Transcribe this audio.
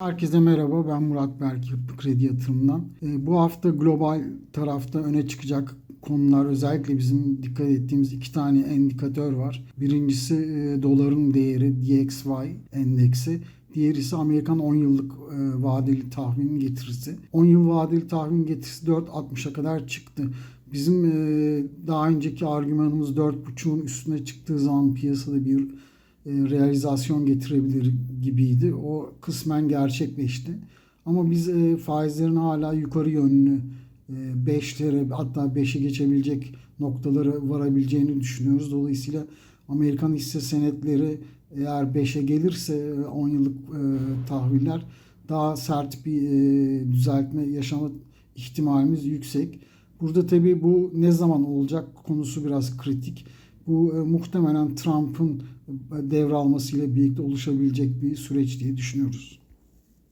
Herkese merhaba, ben Murat Berk Kredi Yatırım'dan. Ee, Bu hafta global tarafta öne çıkacak konular özellikle bizim dikkat ettiğimiz iki tane endikatör var. Birincisi e, doların değeri DXY endeksi. Diğeri ise Amerikan 10 yıllık e, vadeli tahvinin getirisi. 10 yıl vadeli tahvin getirisi 4.60'a kadar çıktı. Bizim e, daha önceki argümanımız 4.5'un üstüne çıktığı zaman piyasada bir e, realizasyon getirebilir gibiydi. O kısmen gerçekleşti. Ama biz e, faizlerin hala yukarı yönlü e, 5'lere hatta 5'i geçebilecek noktalara varabileceğini düşünüyoruz. Dolayısıyla Amerikan hisse senetleri eğer 5'e gelirse e, 10 yıllık e, tahviller daha sert bir e, düzeltme yaşama ihtimalimiz yüksek. Burada tabii bu ne zaman olacak konusu biraz kritik. Bu e, muhtemelen Trump'ın e, devralmasıyla birlikte oluşabilecek bir süreç diye düşünüyoruz.